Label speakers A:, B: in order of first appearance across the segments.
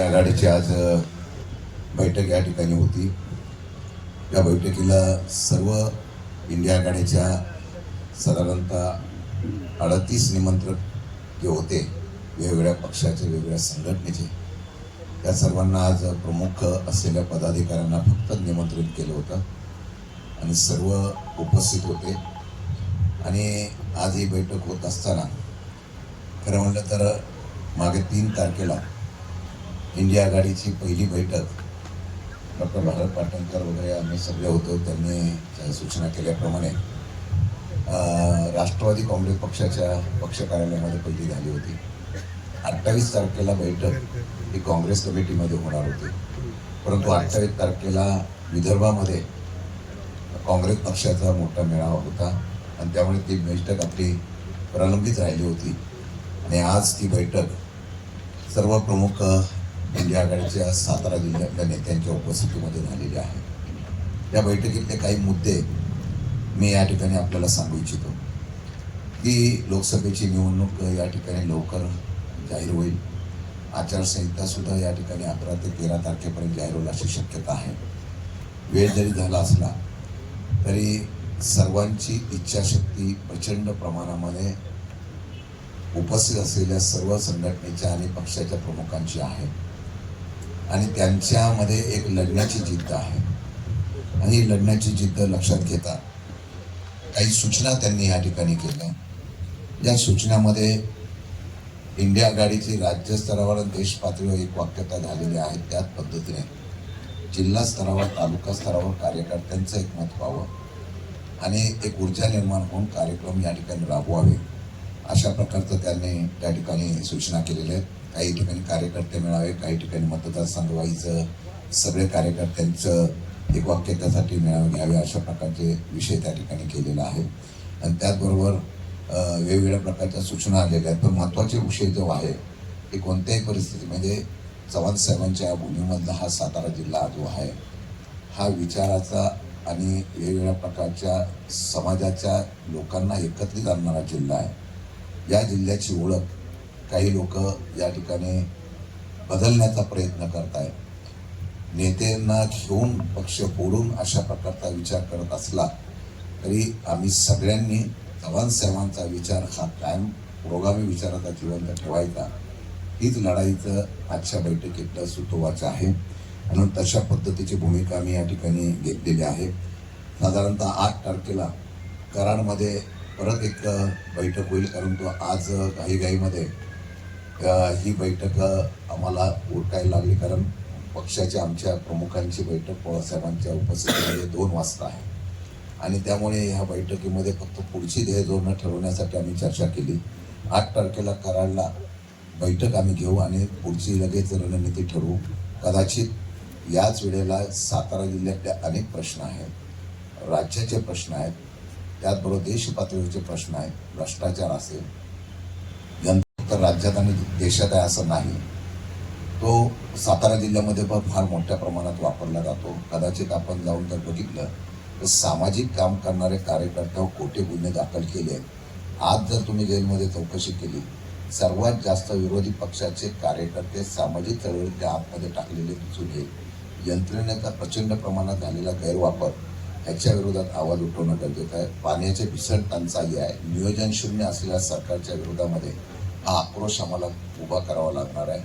A: आघाडीची आज बैठक या ठिकाणी होती. या बैठकीला सर्व इंडिया आघाडीच्या साधारणतः अडतीस निमंत्रक जे होते वेगवेगळ्या पक्षाचे वेगवेगळ्या संघटनेचे त्या सर्वांना आज प्रमुख असलेल्या पदाधिकाऱ्यांना फक्त निमंत्रित केलं होतं. आणि सर्व उपस्थित होते. आणि आज ही बैठक होत असताना खरं म्हणलं तर मागे तीन तारखेला इंडिया आघाडीची पहिली बैठक. डॉक्टर भारत पाटणकर वगैरे आम्ही सगळे होतो त्यांनी त्या सूचना केल्याप्रमाणे. राष्ट्रवादी काँग्रेस पक्षाच्या पक्ष कार्यालयामध्ये पहिली झाली होती. अठ्ठावीस तारखेला बैठक ही काँग्रेस कमिटीमध्ये होणार होती. परंतु अठ्ठावीस तारखेला विदर्भामध्ये काँग्रेस पक्षाचा मोठा मेळावा होता आणि त्यामुळे ती बैठक आपली प्रलंबित राहिली होती. आणि आज ती बैठक सर्व प्रमुख इंडिया आघाडीच्या सातारा जिल्ह्यातल्या नेत्यांच्या उपस्थितीमध्ये झालेली आहे त्या बैठकीतले काही मुद्दे मी या ठिकाणी आपल्याला सांगू इच्छितो. की लोकसभेची निवडणूक या ठिकाणी लवकर जाहीर होईल. आचारसंहितासुद्धा या ठिकाणी अकरा ते तेरा तारखेपर्यंत जाहीर होईल अशी शक्यता आहे. वेळ जरी झाला असला तरी सर्वांची इच्छाशक्ती प्रचंड प्रमाणामध्ये उपस्थित असलेल्या सर्व संघटनेच्या आणि पक्षाच्या प्रमुखांची आहे. आणि त्यांच्यामध्ये एक लढण्याची जिद्द आहे. आणि लढण्याची जिद्द लक्षात घेता काही सूचना त्यांनी या ठिकाणी केल्या. या सूचनामध्ये इंडिया आघाडीची राज्यस्तरावर देश पातळीवर एक वाक्यता झालेली आहे त्याच पद्धतीने जिल्हा स्तरावर तालुका स्तरावर कार्यकर्त्यांचं एक मत व्हावं आणि एक ऊर्जा निर्माण होऊन कार्यक्रम या ठिकाणी राबवावे अशा प्रकारचं त्यांनी त्या ठिकाणी सूचना केलेल्या आहेत. काही ठिकाणी कार्यकर्ते मिळावे काही ठिकाणी मतदारसंघ व्हायचं सगळे कार्यकर्त्यांचं एक वाक्यत्यासाठी मेळावे घ्यावे अशा प्रकारचे विषय त्या ठिकाणी केलेला आहे. आणि त्याचबरोबर वेगवेगळ्या प्रकारच्या सूचना आलेल्या आहेत. पण महत्त्वाचे विषय जो आहे ते कोणत्याही परिस्थितीमध्ये म्हणजे चव्हाण साहेबांच्या भूमीमधला हा सातारा जिल्हा जो आहे हा विचाराचा आणि वेगवेगळ्या प्रकारच्या समाजाच्या लोकांना एकत्रित आणणारा जिल्हा आहे. या जिल्ह्याची ओळख काही लोक या ठिकाणी बदलण्याचा प्रयत्न करत आहेत नेत्यांना घेऊन पक्ष फोडून अशा प्रकारचा विचार करत असला तरी आम्ही सगळ्यांनी चव्हाण साहेबांचा विचार हा कायम पुरोगामी विचाराचा जिवंत ठेवायचा. हीच लढाईचं आजच्या बैठकीतलं सुतोवाचं आहे. म्हणून तशा पद्धतीची भूमिका मी या ठिकाणी घेतलेली आहे. साधारणतः आठ तारखेला कराडमध्ये परत एक बैठक होईल कारण तो आज घाईघाईमध्ये ही बैठक आम्हाला उरकायला लागली कारण पक्षाच्या आमच्या प्रमुखांची बैठक पवारसाहेबांच्या उपस्थितीमध्ये दोन वाजता आहे. आणि त्यामुळे ह्या बैठकीमध्ये फक्त पुढची ध्येय धोरणं ठरवण्यासाठी आम्ही चर्चा केली. आठ तारखेला कराडला बैठक आम्ही घेऊ आणि पुढची लगेच रणनीती ठरवू. कदाचित याच वेळेला सातारा जिल्ह्यातले अनेक प्रश्न आहेत राज्याचे प्रश्न आहेत त्याचबरोबर देश पातळीवरचे प्रश्न आहेत भ्रष्टाचार असेल फक्त राज्यात आणि देशात आहे असं नाही. तो सातारा जिल्ह्यामध्ये पण फार मोठ्या प्रमाणात वापरला जातो. कदाचित आपण जाऊन जर बघितलं तर सामाजिक काम करणारे कार्यकर्त्यावर खोटे हो गुन्हे दाखल केले आहेत? आज जर तुम्ही जेलमध्ये चौकशी केली सर्वात जास्त विरोधी पक्षाचे कार्यकर्ते सामाजिक चळवळीच्या आतमध्ये टाकलेले दिसून येईल. यंत्रणेचा प्रचंड प्रमाणात झालेला गैरवापर ह्याच्या विरोधात आवाज उठवणं गरजेचं आहे. पाण्याची भीषण टंचाई आहे. नियोजन शून्य असलेल्या सरकारच्या विरोधामध्ये हा आक्रोश आम्हाला उभा करावा लागणार आहे.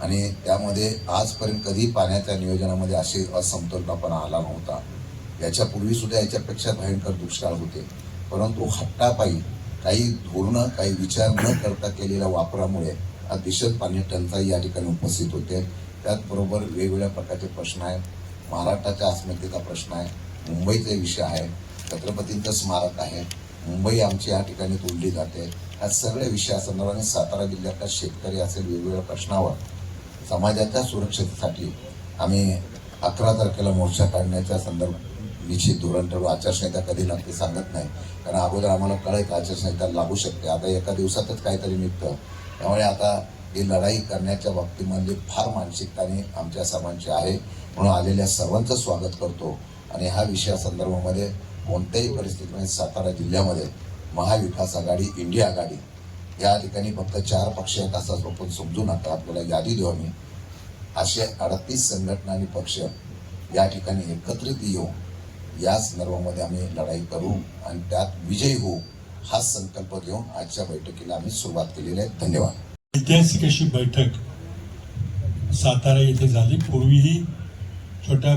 A: आणि त्यामध्ये आजपर्यंत कधी पाण्याच्या नियोजनामध्ये असे असमतोलपणा आला नव्हता. याच्यापूर्वी सुद्धा याच्यापेक्षा भयंकर दुष्काळ होते. परंतु हट्टापायी काही धोरणं काही विचार न करता केलेल्या वापरामुळे अतिशय पाणी टंचाई या ठिकाणी उपस्थित होते. त्याचबरोबर वेगवेगळ्या प्रकारचे प्रश्न आहेत. महाराष्ट्राच्या अस्मितेचा प्रश्न आहे. मुंबईचा विषय आहे. छत्रपतींचं स्मारक आहे. मुंबई आमची या ठिकाणी तोडली जाते. ह्या सगळ्या विषयासंदर्भाने सातारा जिल्ह्यातला शेतकरी असेल वेगवेगळ्या प्रश्नावर समाजाच्या सुरक्षेसाठी आम्ही अकरा तारखेला मोर्चा काढण्याच्या संदर्भ निश्चित धोरण ठरवू. आचारसंहिता कधी नक्की सांगत नाही. कारण अगोदर आम्हाला कळायचं आचारसंहिता लागू शकते? आता एका दिवसातच काहीतरी निघतं. त्यामुळे आता ही लढाई करण्याच्या बाबतीमध्ये म्हणजे फार मानसिकताने आमच्या सर्वांची आहे. म्हणून आलेल्या सर्वांचं स्वागत करतो. आणि ह्या विषयासंदर्भामध्ये कोणत्याही परिस्थितीमध्ये म्हणजे सातारा जिल्ह्यामध्ये महाविकास आघाडी इंडिया आघाडी या ठिकाणी फक्त चार पक्ष आहेत असं आपण समजू नका आपल्याला यादी देऊ आम्ही. असे अडतीस संघटना आणि पक्ष या ठिकाणी एकत्रित येऊ या संदर्भामध्ये आम्ही लढाई करू आणि त्यात विजयी होऊ हा संकल्प घेऊन आजच्या बैठकीला आम्ही सुरुवात केलेली आहे. धन्यवाद.
B: ऐतिहासिक अशी बैठक सातारा येथे झाली. पूर्वीही छोट्या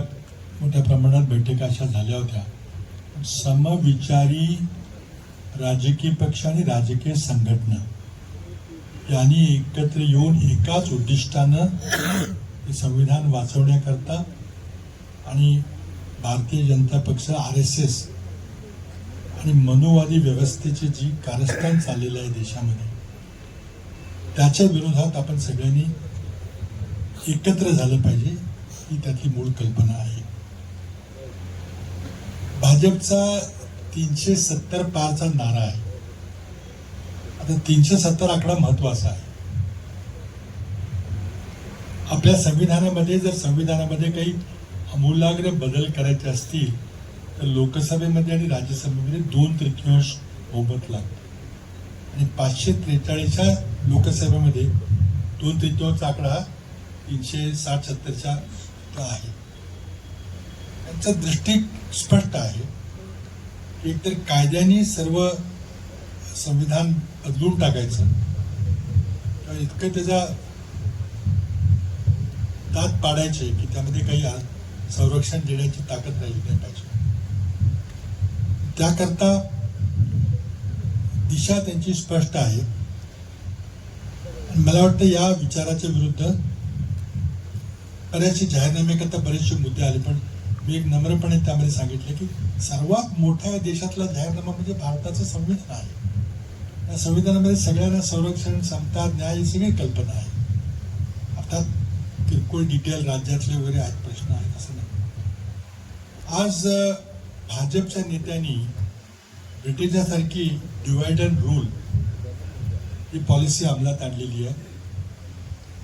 B: मोठ्या प्रमाणात बैठका अशा झाल्या होत्या. समविचारी राजकीय पक्ष आणि राजकीय संघटना. यांनी एकत्र येऊन एकाच उद्दिष्टानं संविधान वाचवण्याकरता आणि भारतीय जनता पक्ष आर एस एस आणि मनोवादी व्यवस्थेची जी कारस्थान चाललेलं आहे देशामध्ये त्याच्या विरोधात आपण सगळ्यांनी एकत्र झालं पाहिजे ही त्यातली मूळ कल्पना आहे. भाजपचा तीनशे सत्तर पारचा नारा आहे. आता तीनशे सत्तर आकडा महत्त्वाचा आहे. आपल्या संविधानामध्ये जर संविधानामध्ये काही अमूलाग्र बदल करायचे असतील तर लोकसभेमध्ये आणि राज्यसभेमध्ये दोन तृतीयांश बहुमत लागतं. आणि पाचशे त्रेचाळीसच्या लोकसभेमध्ये दोन तृतीयांश आकडा तीनशे साठ सत्तरच्या आहे. त्यांचा दृष्टी स्पष्ट आहे. की एकतर कायद्याने सर्व संविधान बदलून टाकायचं. किंवा इतकं त्याचा दात पाडायचे की त्यामध्ये काही संरक्षण देण्याची ताकद राहिली नाही पाहिजे. त्याकरता दिशा त्यांची स्पष्ट आहे. मला वाटतं या विचाराच्या विरुद्ध बऱ्याचशे जाहीरनामे करता बरेचसे मुद्दे आले पण मी नम्रपणे त्यामध्ये सांगितलं की सर्वात मोठ्या देशातला जाहीरनामा म्हणजे भारताचं संविधान आहे. या संविधानामध्ये सगळ्यांना संरक्षण समता न्याय सगळी कल्पना आहे. अर्थात किरकोळ डिटेल राज्यातले वगैरे आहेत प्रश्न आहेत असं नाही. आज भाजपच्या नेत्यांनी ब्रिटिशासारखी डिवाइड अँड रूल ही पॉलिसी अंमलात आणलेली आहे.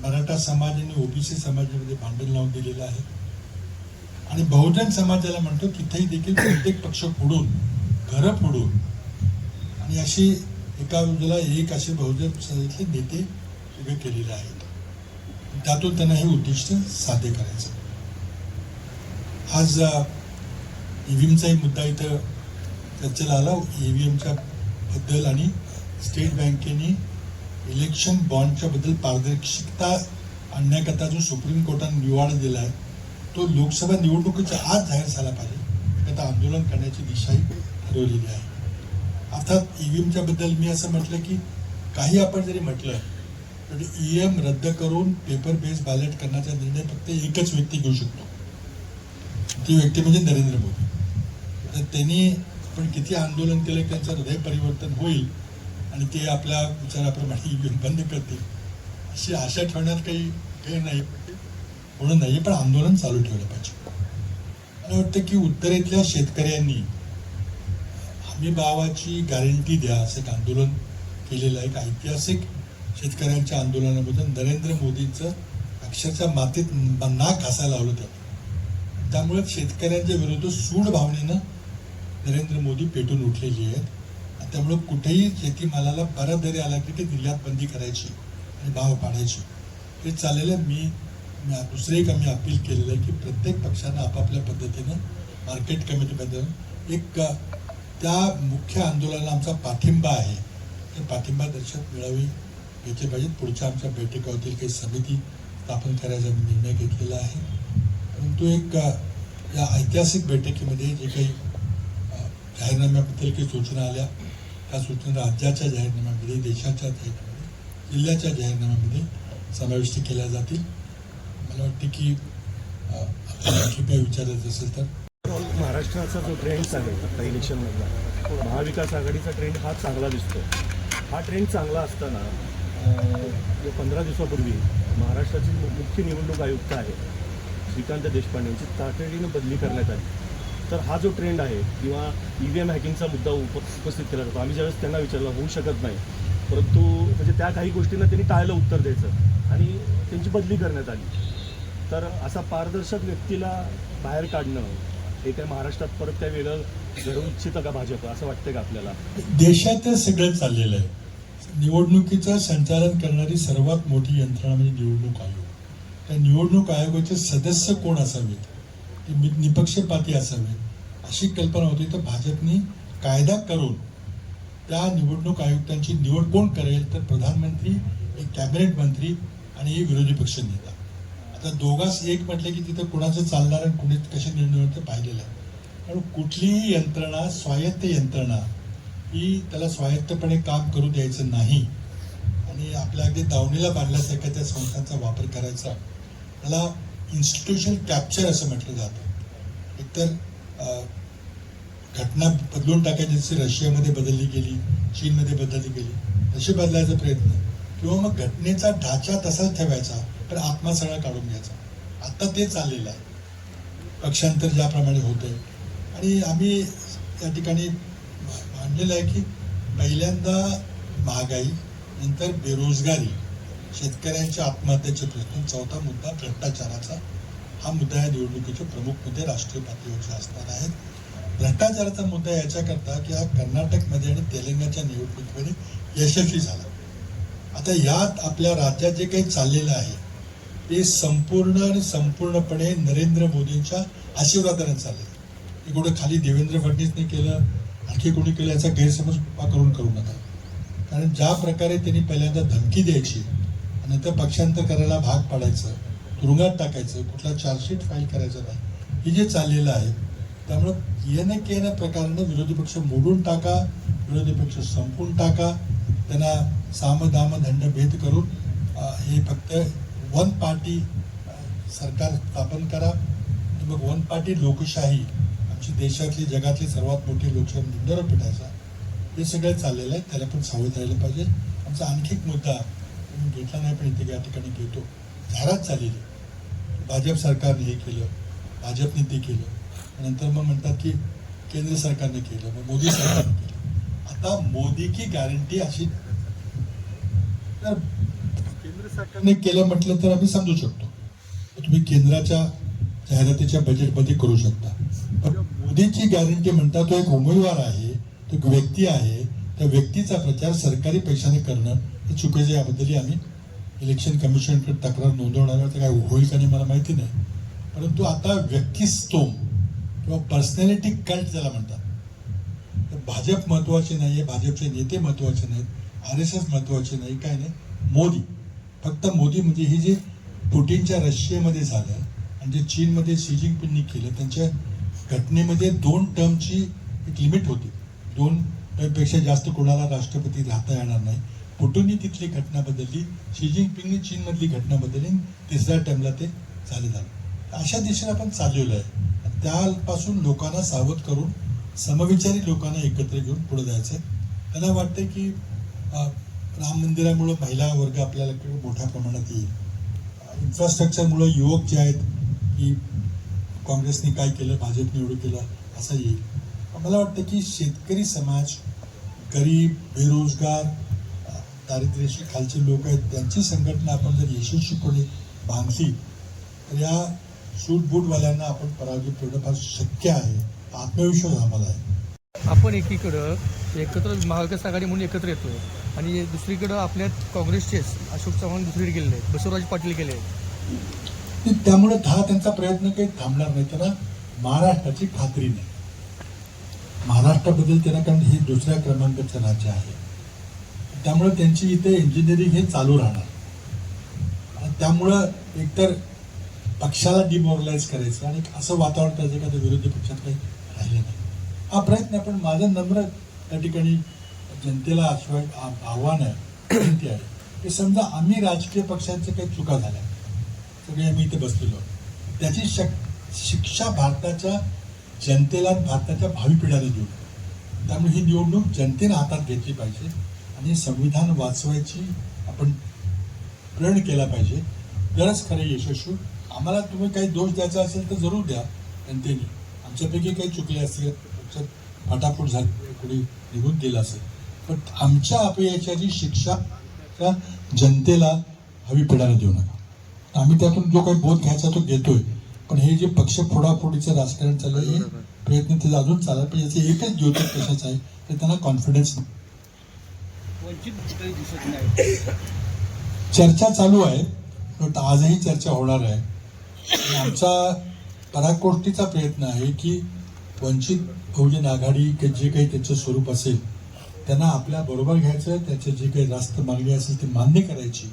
B: मराठा समाज आणि ओबीसी समाजामध्ये भांडण लावून दिलेलं आहे. आणि बहुजन समाजाला म्हणतो तिथेही देखील प्रत्येक पक्ष फोडून घरं फोडून. आणि अशी एका बाजूला एक असे बहुजन समाजातले नेते उभे केलेले आहेत. त्यातून त्यांना हे उद्दिष्ट साध्य करायचं. आज ईव्हीएमचाही मुद्दा इथं चर्चेला आला. ईव्हीएमच्या बद्दल आणि स्टेट बँकेने इलेक्शन बॉन्डच्या बद्दल पारदर्शकता आणण्याकरता जो सुप्रीम कोर्टाने निवाडा दिला आहे तो लोकसभा निवडणुकीच्या आज जाहीर झाला पाहिजे. आता आंदोलन करण्याची दिशाही ठरवलेली आहे. अर्थात ईव्हीएमच्या बद्दल मी असं म्हटलं की काही आपण जरी म्हटलं तर एम रद्द करून पेपर बेस बॅलेट करण्याचा निर्णय फक्त एकच व्यक्ती घेऊ शकतो. ती व्यक्ती म्हणजे नरेंद्र मोदी. तर त्यांनी पण किती आंदोलन केलं त्यांचं हृदय परिवर्तन होईल आणि ते आपल्या विचाराप्रमाणे ईव्हीएम बंद करतील अशी आशा ठेवण्यात काही काही नाही. म्हणून नाही पण आंदोलन चालू ठेवलं पाहिजे. मला वाटतं की उत्तरेतल्या शेतकऱ्यांनी हमी भावाची गॅरंटी द्या असं एक आंदोलन केलेलं आहे. एक ऐतिहासिक शेतकऱ्यांच्या आंदोलनामधून नरेंद्र मोदींचं अक्षरशः मातीत नाक घासायला लावलं त्यात त्यामुळे शेतकऱ्यांच्या विरुद्ध सूड भावनेनं नरेंद्र मोदी पेटून उठलेली आहेत. आणि त्यामुळे कुठेही शेतीमालाला बरा दरी आला की ते निर्यात बंदी करायची आणि भाव पाडायची. हे चाललेलं मी मी एक आम्ही अपील केलेलं आहे की प्रत्येक पक्षानं आपापल्या पद्धतीनं मार्केट कमिटीबद्दल एक त्या मुख्य आंदोलनाला आमचा पाठिंबा आहे. ते पाठिंबा दर्शक मिळावी घेतले पाहिजेत. पुढच्या आमच्या बैठकावरील काही समिती स्थापन करायचा निर्णय घेतलेला आहे. परंतु एक या ऐतिहासिक बैठकीमध्ये जे काही जाहीरनाम्याबद्दल काही सूचना आल्या त्या सूचना राज्याच्या जाहीरनाम्यामध्ये देशाच्या जाहीरनाम्यामध्ये जिल्ह्याच्या जाहीरनाम्यामध्ये समाविष्ट केल्या जातील. मला वाटते की कृपया विचारायचं असेल तर.
C: महाराष्ट्राचा जो ट्रेंड आहे आता इलेक्शनमधला महाविकास आघाडीचा ट्रेंड हा चांगला दिसतो हा ट्रेंड चांगला असताना जो पंधरा दिवसापूर्वी महाराष्ट्राचे मुख्य निवडणूक आयुक्त आहे श्रीकांत देशपांडे यांची तातडीनं बदली करण्यात आली. तर हा जो ट्रेंड आहे किंवा ई व्ही एम हॅकिंगचा मुद्दा उप उपस्थित केला जातो. आम्ही ज्यावेळेस त्यांना विचारला होऊ शकत नाही. परंतु म्हणजे त्या काही गोष्टींना त्यांनी टाळलं उत्तर द्यायचं. आणि त्यांची बदली करण्यात आली. तर असा पारदर्शक व्यक्तीला बाहेर काढणं हे काय महाराष्ट्रात परत काय वेगळं घडवू इच्छितं का भाजप? असं वाटतं का आपल्याला?
B: देशातच सगळं चाललेलं आहे. निवडणुकीचं संचालन करणारी सर्वात मोठी यंत्रणा म्हणजे निवडणूक आयोग. त्या निवडणूक आयोगाचे सदस्य कोण असावेत? ते नि- निपक्षपाती असावेत. अशी कल्पना होती. तर भाजपने कायदा करून त्या निवडणूक आयुक्तांची निवड कोण करेल? तर प्रधानमंत्री एक कॅबिनेट मंत्री आणि विरोधी पक्ष नेता. आता दोघांस एक म्हटलं की तिथं कुणाचं चालणार आणि कुणी कसे निर्णय ते पाहिलेलं आहे. कारण कुठलीही यंत्रणा स्वायत्त यंत्रणा ही त्याला स्वायत्तपणे काम करू द्यायचं नाही. आणि आपल्या अगदी दावणीला बांधल्यासारख्या त्या संस्थांचा वापर करायचा. त्याला इन्स्टिट्यूशन कॅप्चर असं म्हटलं जातं. एकतर घटना बदलून टाकायची जशी रशियामध्ये बदलली गेली चीनमध्ये बदलली गेली तशी बदलायचा प्रयत्न. किंवा मग घटनेचा ढाचा तसाच ठेवायचा. पण आत्मा सगळा काढून घ्यायचा. आता ते चाललेलं आहे. पक्षांतर ज्याप्रमाणे होतंय. आणि आम्ही या ठिकाणी मांडलेलं आहे की पहिल्यांदा महागाई नंतर बेरोजगारी शेतकऱ्यांच्या आत्महत्येचे प्रश्न चौथा मुद्दा भ्रष्टाचाराचा. हा मुद्दा या निवडणुकीचे प्रमुख मुद्दे राष्ट्रीय पातळीवरचे असणार आहेत. भ्रष्टाचाराचा मुद्दा याच्याकरता की हा कर्नाटकमध्ये आणि तेलंगणाच्या निवडणुकीमध्ये यशस्वी झाला. आता यात आपल्या राज्यात जे काही चाललेलं आहे ते संपूर्ण आणि संपूर्णपणे नरेंद्र मोदींच्या आशीर्वादाने चालले हे कुठं खाली देवेंद्र फडणवीसने केलं आणखी कोणी केलं याचा गैरसमज कृपा करून करू नका. कारण ज्या प्रकारे त्यांनी पहिल्यांदा धमकी द्यायची आणि नंतर पक्षांतर करायला भाग पाडायचं तुरुंगात टाकायचं कुठला चार्जशीट फाईल करायचं नाही हे जे चाललेलं आहे त्यामुळं येणं केनं प्रकारानं विरोधी पक्ष मोडून टाका विरोधी पक्ष संपून टाका त्यांना साम दाम दंड भेद करून हे फक्त वन पार्टी सरकार स्थापन करा. मग वन पार्टी लोकशाही आमची देशातली जगातली सर्वात मोठी लोकशाही मुंडर पिटायचा हे सगळं चाललेलं आहे. त्याला पण सावध राहिलं पाहिजे. आमचा आणखी एक मुद्दा मी घेतला नाही पण इथे या ठिकाणी घेतो. जाहिरात चाललेली भाजप सरकारने हे केलं भाजपने ते केलं. नंतर मग म्हणतात की केंद्र सरकारने केलं मग मोदी सरकारने केलं. आता मोदी की गॅरंटी अशी? तर सरकारने केलं म्हटलं तर आम्ही समजू शकतो. तुम्ही केंद्राच्या जाहिरातीच्या बजेटमध्ये करू शकता. पण मोदींची गॅरंटी म्हणता तो एक उमेदवार आहे तो एक व्यक्ती आहे त्या व्यक्तीचा प्रचार सरकारी पैशाने करणं हे चुकीचं आहे. याबद्दलही आम्ही इलेक्शन कमिशनकडे तक्रार नोंदवणार तर काय होईल का नाही मला माहिती नाही. परंतु आता व्यक्तिस्तोम किंवा पर्सनॅलिटी कल्ट ज्याला म्हणतात. तर भाजप महत्त्वाचे नाही आहे भाजपचे नेते महत्त्वाचे नाहीत आर एस एस महत्त्वाचे नाही काय नाही. मोदी फक्त मोदी म्हणजे हे जे पुटिनच्या रशियामध्ये झालं आणि जे चीनमध्ये शी जिनपिंगनी केलं त्यांच्या घटनेमध्ये दोन टर्मची एक लिमिट होती. दोन टर्मपेक्षा जास्त कोणाला राष्ट्रपती राहता येणार नाही. पुटूननी तिथली घटना बदलली शी जिनपिंगनी चीनमधली घटना बदलली आणि तिसऱ्या टर्मला ते चालू झालं. तर अशा दिशेने आपण चाललेलो आहे. त्यापासून लोकांना सावध करून समविचारी लोकांना एकत्र घेऊन पुढे जायचं आहे. त्यांना वाटतं की राम मंदिरामुळं महिला वर्ग आपल्याला किंवा मोठ्या प्रमाणात येईल. इन्फ्रास्ट्रक्चरमुळं युवक जे आहेत की काँग्रेसने काय केलं भाजपने एवढं केलं असं येईल. मला वाटतं की शेतकरी समाज गरीब बेरोजगार दारिद्र्याशी खालचे लोक आहेत त्यांची संघटना आपण जर यशस्वीपणे बांधली तर या सूटबूटवाल्यांना आपण पराजित करणं फार शक्य आहे. आत्मविश्वास आम्हाला आहे.
D: आपण एकीकडं एकत्र महाविकास आघाडी म्हणून एकत्र येतो. आणि दुसरीकडं आपल्या काँग्रेसचेच अशोक चव्हाण दुसरीकडे गेलेले आहेत. बसवराज पाटील गेले आहेत.
B: त्यामुळे हा त्यांचा प्रयत्न काही थांबणार नाही. त्यांना महाराष्ट्राची खात्री नाही. महाराष्ट्राबद्दल त्यांना कारण हे दुसऱ्या क्रमांकाचं राज्य आहे. त्यामुळे त्यांची इथे इंजिनिअरिंग हे चालू राहणार. आणि त्यामुळं एकतर पक्षाला डिमॉरलाइज करायचं आणि असं वातावरण त्याचं का विरोधी पक्षात काही राहिलं नाही. हा प्रयत्न आपण पण माझं नम्र त्या ठिकाणी जनतेला आश्वास आव्हान आहे विनंती आहे की समजा आम्ही राजकीय पक्षांच्या काही चुका झाल्या सगळे आम्ही इथे बसलेलो त्याची शक शिक्षा भारताच्या जनतेला भारताच्या भावी पिढ्याला देऊ त्यामुळे ही निवडणूक जनतेने हातात घेतली पाहिजे आणि संविधान वाचवायची आपण प्रण केला पाहिजे. तरच खरे यशस्वी. आम्हाला तुम्ही काही दोष द्यायचा असेल तर जरूर द्या जनतेने आमच्यापैकी काही चुकले असतील फाटाफूट झाली कोणी निघून गेलं असेल. पण आमच्या अपयशाची शिक्षा त्या जनतेला हवी पिढ्याला देऊ नका. आम्ही त्यातून जो काही बोध घ्यायचा तो घेतोय. पण हे जे पक्ष फोडाफोडीचं राजकारण चाललंय हे प्रयत्न ते अजून चालला पण याचे एकच द्योतक कशाचं आहे तर त्यांना कॉन्फिडन्स
E: नाही.
B: चर्चा चालू आहे वाटतं आजही चर्चा होणार आहे. आणि आमचा पराकोष्टीचा प्रयत्न आहे की वंचित बहुजन आघाडी के जे काही त्याचं स्वरूप असेल त्यांना आपल्या बरोबर घ्यायचं त्याचे जे काही रास्त मागणी असेल ते मान्य करायची.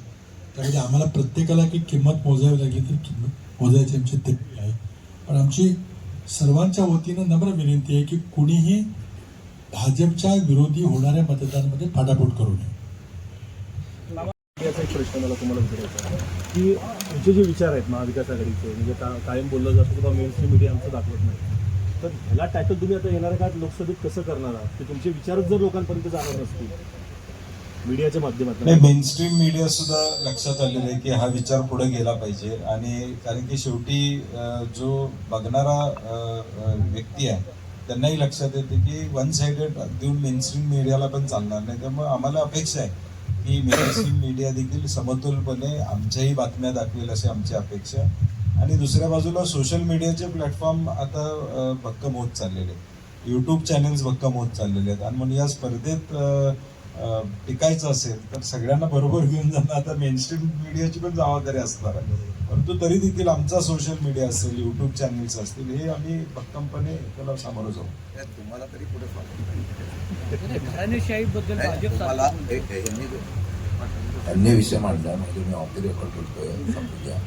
B: त्यामध्ये आम्हाला प्रत्येकाला की किंमत मोजावी लागली तर किंमत मोजायची आमची तयारी आहे. पण आमची सर्वांच्या वतीनं नम्र विनंती आहे की कुणीही भाजपच्या विरोधी होणाऱ्या मतदारांमध्ये फाटाफूट करू नये.
C: याचा एक प्रश्न मला तुम्हाला विचारायचा आहे. की तुमचे जे विचार आहेत महाविकास आघाडीचे म्हणजे का कायम बोललं जातं की बाबा मेन मीडिया आमचं दाखवत नाही. तर ह्याला टॅकल तुम्ही आता येणाऱ्या काळात लोकसभेत कसं करणार आहात? ते तुमचे विचारच जर लोकांपर्यंत जाणार नसतील. मीडियाच्या माध्यमातून.
E: मेनस्ट्रीम मीडिया सुद्धा लक्षात आलेलं आहे की हा विचार पुढे गेला पाहिजे. आणि कारण की शेवटी जो बघणारा व्यक्ती आहे त्यांनाही लक्षात येते की वन साइडेड देऊन मेनस्ट्रीम मीडियाला पण चालणार नाही. त्यामुळे आम्हाला अपेक्षा आहे की मेनस्ट्रीम मीडिया देखील समतोलपणे आमच्याही बातम्या दाखवेल अशी आमची अपेक्षा. आणि दुसऱ्या बाजूला सोशल मीडियाचे प्लॅटफॉर्म आता भक्कम होत चाललेले आहेत. यूट्यूब चॅनल्स भक्कम होत चाललेले आहेत. आणि म्हणून या स्पर्धेत टिकायचं असेल तर सगळ्यांना बरोबर घेऊन जाणं आता मेनस्ट्रीम मीडियाची पण जबाबदारी असणार आहे. परंतु तरी देखील आमचा सोशल मीडिया असेल यूट्यूब चॅनल्स असतील हे आम्ही भक्कमपणे त्याला सामोरं जाऊ.
A: तुम्हाला तरी पुढे त्यांनी विषय मांडला म्हणजे मी ऑफ द रेकॉर्ड घ्या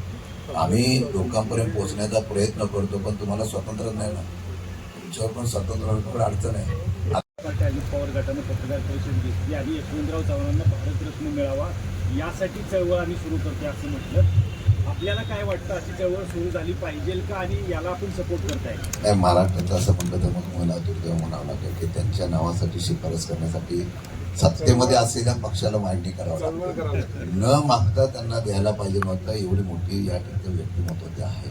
A: आम्ही लोकांपर्यंत पोहोचण्याचा प्रयत्न करतो पण तुम्हाला स्वातंत्र्य नाही ना. तुमच्यावर पण स्वातंत्र्य अडचण आहे.
F: पवार गटानं पत्रकार परिषद घेतली आणि यशवंतराव चव्हाणांना भारतरत्न मिळावा यासाठी चळवळ आम्ही सुरू करतोय असं म्हटलं. आपल्याला काय वाटतं अशी चळवळ सुरू झाली पाहिजे का आणि याला आपण सपोर्ट करताय?
A: नाही महाराष्ट्राचं असं म्हटलं तर मग मला दुर्दैव म्हणावं लागेल की त्यांच्या नावासाठी शिफारस करण्यासाठी सत्तेमध्ये असलेल्या पक्षाला मांडणी करावं लागते. न मागता त्यांना द्यायला पाहिजे नव्हतं एवढी मोठी या ठिकाणी व्यक्तिमत्व ते आहे.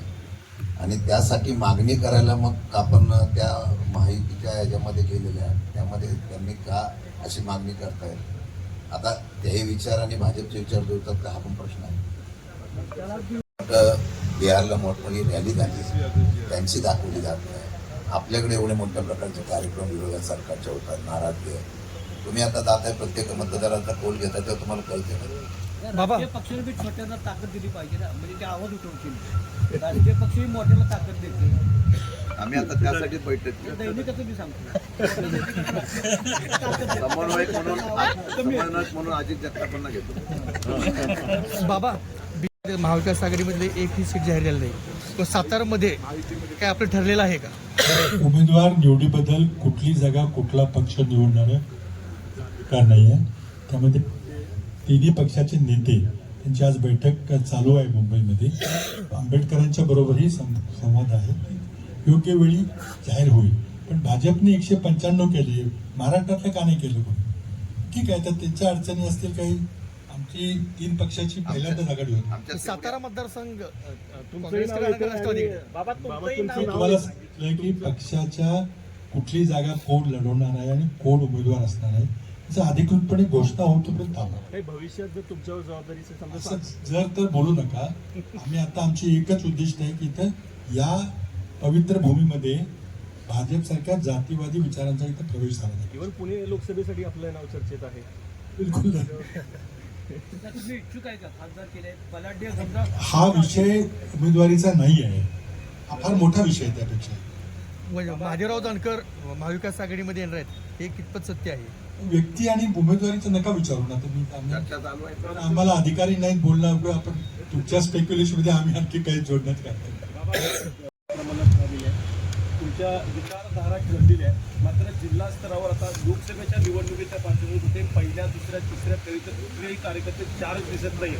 A: आणि त्यासाठी मागणी करायला मग आपण त्या माहितीच्या याच्यामध्ये गेलेल्या त्यामध्ये त्यांनी का अशी मागणी करतायत आता ते विचार आणि भाजपचे विचार जुळतात का? हा पण प्रश्न आहे. बिहारला मोठमोठी रॅली झाली. त्यांची दाखवली जात नाही. आपल्याकडे एवढे मोठ्या प्रकारचे कार्यक्रम विरोधात सरकारच्या होतात नाराजगी आहे. तुम्ही आता जाताय प्रत्येक मतदाराचा कोल घेता तेव्हा तुम्हाला कळते
D: बाबा.
G: पक्षाने बी छोट्यांना ताकद दिली पाहिजे ना. म्हणजे ते आवाज उठवतील. राजकीय पक्ष मोठ्याला ताकद देते
H: आम्ही आता त्यासाठी बैठक
G: ते दैनिकाचं मी सांगतो.
H: समन्वयक म्हणून समन्वयक म्हणून अजित जगतापांना घेतो.
D: बाबा महाविकास आघाडीमधले एक ही सीट जाहीर झाली नाही. पण सातारामध्ये काय आपलं ठरलेलं आहे का?
B: उमेदवार निवडीबद्दल कुठली जागा कुठला पक्ष निवडणार का नाही आहे. त्यामध्ये तिन्ही पक्षाचे नेते त्यांची आज बैठक चालू आहे मुंबईमध्ये. आंबेडकरांच्या बरोबरही सं- संवाद आहे. योग्य वेळी जाहीर होईल. पण भाजपने एकशे पंच्याण्णव केले. महाराष्ट्रातलं का नाही केलं कोणी? ठीक आहे तर त्यांच्या अडचणी असतील काही. आमची तीन पक्षाची पहिल्यांदाच आघाडी होती
D: सातारा मतदारसंघ
B: तुम्हाला सांगितलं की पक्षाच्या कुठली जागा कोण लढवणार आहे आणि कोण उमेदवार असणार आहे? याचं अधिकृतपणे घोषणा होतोपर्यंत थांबा.
C: भविष्यात जर तुमच्यावर
B: असं जर तर बोलू नका. आम्ही आता आमची एकच उद्दिष्ट आहे की इथं या पवित्र भूमीमध्ये भाजप सारख्या जातीवादी विचारांचा इथं प्रवेश झाला नाही.
C: इव्हन पुणे लोकसभेसाठी आपलं नाव चर्चेत आहे.
B: बिलकुल हा विषय उमेदवारीचा नाही आहे. हा फार मोठा विषय आहे त्यापेक्षा.
D: महादेवराव जानकर महाविकास आघाडीमध्ये येणार आहेत. हे कितपत सत्य आहे?
B: व्यक्ती आणि उमेदवारीचं नका विचारू ना तुम्ही. आम्हाला अधिकारी नाहीत बोलणार आपण तुमच्या स्पेक्युलेशनमध्ये आम्ही आणखी काही जोडण्यात काय
F: तुमच्या विचारधारा ठरलेल्या आहे. मात्र जिल्हा स्तरावर आता लोकसभेच्या निवडणुकीच्या पार्श्वभूमीवर कुठे पहिल्या दुसऱ्या तिसऱ्या फेरी तर कुठलेही कार्यकर्ते चारच दिसत नाही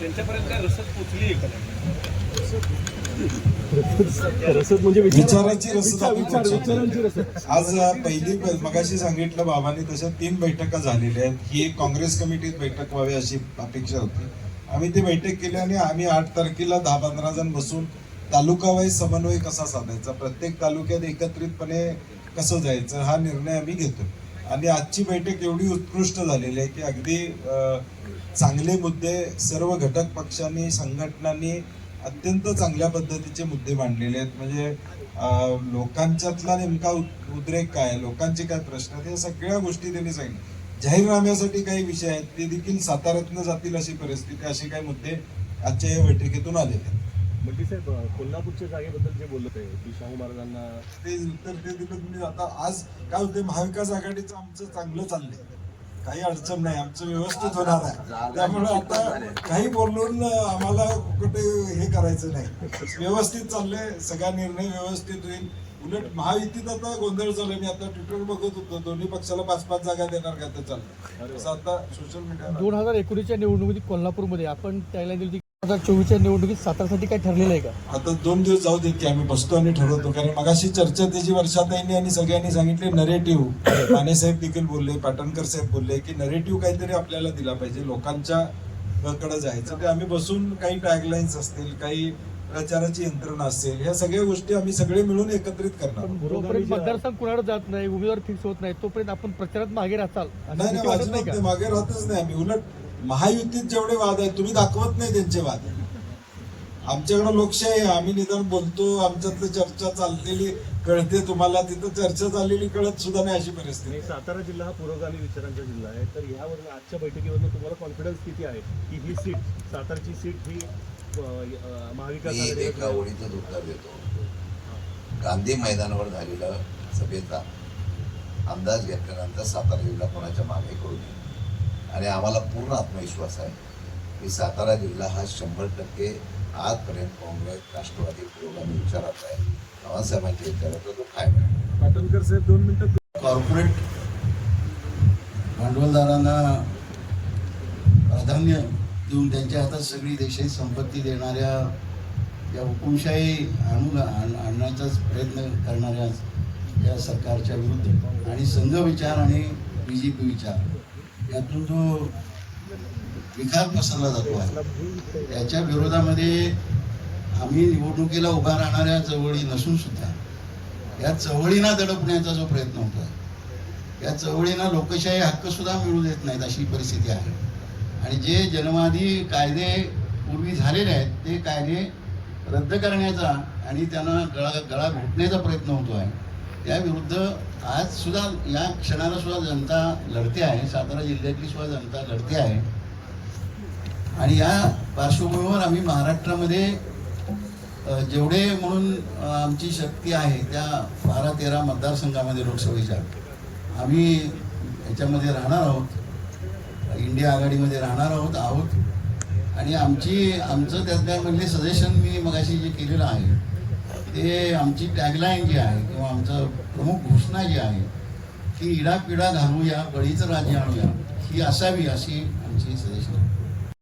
F: त्यांच्यापर्यंत काय रसद पोचली आहे का? नाही?
C: रसद म्हणजे
E: विचाराची रसद.
C: विचारांची
E: आज पहिली मगाशी सांगितलं बाबांनी तशा तीन बैठका झालेल्या आहेत. ही एक काँग्रेस कमिटीत बैठक व्हावी अशी अपेक्षा होती. आम्ही ती बैठक केली आणि आम्ही आठ तारखेला दहा पंधरा जण बसून तालुका वाईज समन्वय कसा साधायचा प्रत्येक तालुक्यात एकत्रितपणे कसं जायचं हा निर्णय आम्ही घेतो आणि आजची बैठक एवढी उत्कृष्ट झालेली आहे की अगदी चांगले मुद्दे सर्व घटक पक्षांनी संघटनांनी अत्यंत चांगल्या पद्धतीचे मुद्दे मांडलेले आहेत. म्हणजे लोकांच्यातला नेमका उद- उद्रेक काय लोकांचे काय प्रश्न आहेत? या सगळ्या गोष्टी त्यांनी सांगितल्या. जाहीरनाम्यासाठी काही विषय आहेत ते देखील साताऱ्यातनं जातील अशी परिस्थिती असे काही मुद्दे आजच्या या बैठकीतून आलेले आहेत.
C: साहेब अं, कोल्हापूरच्या जागेबद्दल जे बोलत आहे की शाहू महाराजांना
E: ते उत्तर ते दिलं तुम्ही आता आज काय होते महाविकास आघाडीचं आमचं चांगलं चाललंय. काही अडचण नाही आमचं व्यवस्थित होणार आहे. त्यामुळे आता काही बोलून आम्हाला कुठे हे करायचं नाही. व्यवस्थित चाललंय सगळा निर्णय व्यवस्थित होईल. उलट महायुतीत आता गोंधळ चालू मी आता ट्विटर बघत होतो दोन्ही पक्षाला पाच पाच जागा देणार का ते चाललं असं आता सोशल मीडिया
D: दोन हजार एकोणीसच्या निवडणुकीत कोल्हापूरमध्ये आपण त्याला दिली हजार चोवीसच्या निवडणुकीत सातारासाठी काय ठरलेलं आहे का?
E: आता दोन दिवस जाऊ देत की आम्ही बसतो आणि ठरवतो. कारण मगाशी चर्चा त्याची वर्षाताईंनी आणि सगळ्यांनी सांगितले नरेटिव्ह माने साहेब देखील बोलले पाटणकर साहेब बोलले की नरेटिव्ह काहीतरी आपल्याला दिला पाहिजे लोकांच्या कडे जायचं. ते आम्ही बसून काही टॅगलाईन्स असतील काही प्रचाराची यंत्रणा असेल ह्या सगळ्या गोष्टी आम्ही सगळे मिळून एकत्रित करणार.
D: जोपर्यंत मतदारसंघ कुणाकडे जात नाही उमेदवार फिक्स होत नाही तोपर्यंत आपण प्रचारात मागे राहताल.
E: नाही मागे राहतच नाही आम्ही. उलट महायुतीत जेवढे वाद आहेत तुम्ही दाखवत नाही त्यांचे वाद. आमच्याकडे लोकशाही आहे आम्ही निदान बोलतो आमच्यातलं चर्चा चाललेली कळते तुम्हाला तिथं चर्चा चाललेली कळत सुद्धा नाही अशी परिस्थिती.
C: सातारा जिल्हा हा पुरोगामी विचारांचा जिल्हा आहे तर यावर आजच्या बैठकीवरनं तुम्हाला कॉन्फिडन्स किती आहे की ही सीट सातारची सीट ही महाविकास
A: एका ओळीतच उत्तर देतो. गांधी मैदानावर झालेला सभेचा अंदाज घेतल्यानंतर सातारा जिल्हा कोणाच्या मागे करू नये? आणि आम्हाला पूर्ण आत्मविश्वास आहे की सातारा जिल्हा हा शंभर टक्के आजपर्यंत काँग्रेस राष्ट्रवादी पुरोगामी विचाराचा आहे. पवारसाहेबांच्या विचाराचा तो काय
F: पाटणकर साहेब दोन मिनिटं
I: कॉर्पोरेट भांडवलदारांना प्राधान्य देऊन त्यांच्या हातात सगळी देशाची संपत्ती देणाऱ्या या हुकुमशाही आणून आण- आणण्याचाच प्रयत्न करणाऱ्या या सरकारच्या विरुद्ध. आणि संघ विचार आणि बी जे पी विचार. यातून जो विकार पसरला जातो आहे याच्या विरोधामध्ये आम्ही निवडणुकीला उभा राहणाऱ्या चळवळी नसून सुद्धा या चळवळींना दडपण्याचा जो प्रयत्न होतो आहे या चळवळींना लोकशाही हक्क सुद्धा मिळू देत नाहीत अशी परिस्थिती आहे. आणि जे जन्माधी कायदे पूर्वी झालेले आहेत ते कायदे रद्द करण्याचा आणि त्यांना गळा गळा घोटण्याचा प्रयत्न होतो आहे त्याविरुद्ध आज सुद्धा या क्षणाला सुद्धा जनता लढते आहे. सातारा जिल्ह्यातली सुद्धा जनता लढते आहे. आणि या पार्श्वभूमीवर आम्ही महाराष्ट्रामध्ये जेवढे म्हणून आमची शक्ती आहे त्या बारा तेरा मतदारसंघामध्ये लोकसभेच्या आम्ही याच्यामध्ये राहणार आहोत. इंडिया आघाडीमध्ये राहणार आहोत आहोत. आणि आमची आमचं त्यातल्यामधले सजेशन मी मगाशी जे केलेलं आहे ते आमची टॅगलाईन जी आहे किंवा आमचं प्रमुख घोषणा जी आहे ती इडापिडा घालूया बळीचं राज्य आणूया ही असावी अशी आमची सजेशन